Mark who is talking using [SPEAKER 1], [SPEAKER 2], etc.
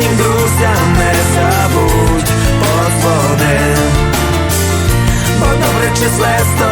[SPEAKER 1] І друзям не забудь позвони, Бо добре числе тобою